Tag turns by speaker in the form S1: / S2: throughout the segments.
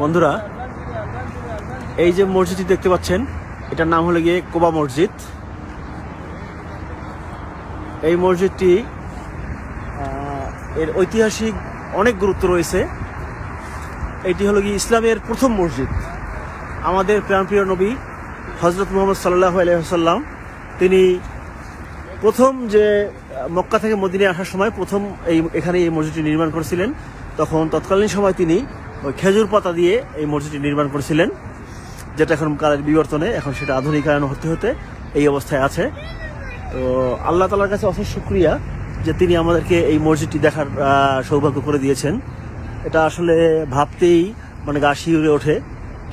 S1: বন্ধুরা, এই যে মসজিদটি দেখতে পাচ্ছেন, এটার নাম হলো গিয়ে কোবা মসজিদ। এই মসজিদটি এর ঐতিহাসিক অনেক গুরুত্ব রয়েছে। এটি হলো গিয়ে ইসলামের প্রথম মসজিদ। আমাদের প্রাণপ্রিয় নবী হজরত মোহাম্মদ সাল্লাহ আলহাম তিনি প্রথম যে মক্কা থেকে মদিনে আসার সময় প্রথম এই, এখানে এই মসজিদটি নির্মাণ করেছিলেন। তখন তৎকালীন সময় তিনি ওই খেজুর পাতা দিয়ে এই মসজিদটি নির্মাণ করেছিলেন, যেটা এখন কালের বিবর্তনে, এখন সেটা আধুনিকায়ন হতে হতে এই অবস্থায় আছে। তো আল্লাহ তালার কাছে অশেষ শুক্রিয়া যে তিনি আমাদেরকে এই মসজিদটি দেখার সৌভাগ্য করে দিয়েছেন। এটা আসলে ভাবতেই মানে গা শিউরে ওঠে।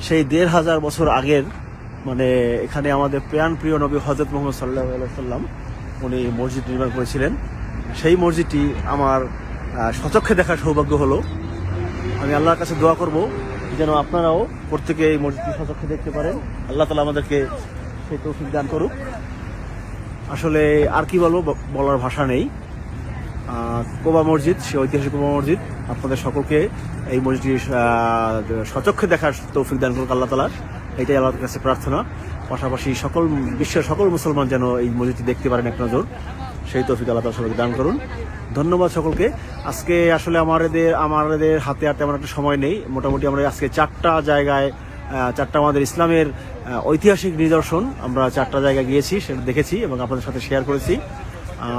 S1: সেই দেড় হাজার বছর আগের মানে এখানে আমাদের প্রাণ প্রিয় নবী হজরত মোহাম্মদ সাল্লাহ সাল্লাম উনি মসজিদ নির্মাণ করেছিলেন। সেই মসজিদটি আমার সচক্ষে দেখার সৌভাগ্য হলো। আমি আল্লাহর কাছে দোয়া করব যেন আপনারাও প্রত্যেকে এই মসজিদটি সচক্ষে দেখতে পারেন। আল্লাহ তালা আমাদেরকে সেই তৌফিক দান করুক। আসলে আর কি বলব বলার ভাষা নেই। কোবা মসজিদ, সে ঐতিহাসিক কোবা মসজিদ, আপনাদের সকলকে এই মসজিদটি সচক্ষে দেখার তৌফিক দান করুক আল্লাহ তালা এটাই আল্লাহর কাছে প্রার্থনা। পাশাপাশি সকল বিশ্বের সকল মুসলমান যেন এই মসজিদটি দেখতে পারেন এক নজর। সেই তৌফিক আল্লাহ তালা সকলকে দান করুন। ধন্যবাদ সকলকে। আজকে আসলে আমাদের আমাদের হাতে আর তেমন একটা সময় নেই। মোটামুটি আমরা আজকে চারটা জায়গায় চারটা আমাদের ইসলামের ঐতিহাসিক নিদর্শন আমরা চারটা জায়গায় গিয়েছি, সেটা দেখেছি এবং আপনাদের সাথে শেয়ার করেছি।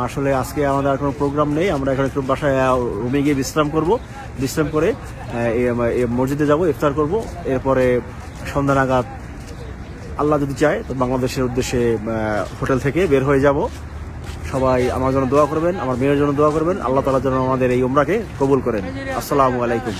S1: আসলে আজকে আমাদের আর কোনো প্রোগ্রাম নেই। আমরা এখানে একটু বাসায় রুমে গিয়ে বিশ্রাম করব। বিশ্রাম করে মসজিদে যাব, ইফতার করব। এরপরে সন্ধ্যা নাগাদ আল্লাহ যদি চায়, তো বাংলাদেশের উদ্দেশ্যে হোটেল থেকে বের হয়ে যাব। সবাই আমার জন্য দোয়া করবেন, আমার মেয়ের জন্য দোয়া করবেন। আল্লাহ তালা যেন আমাদের এই উমরাকে কবুল করেন। আসসালামু আলাইকুম।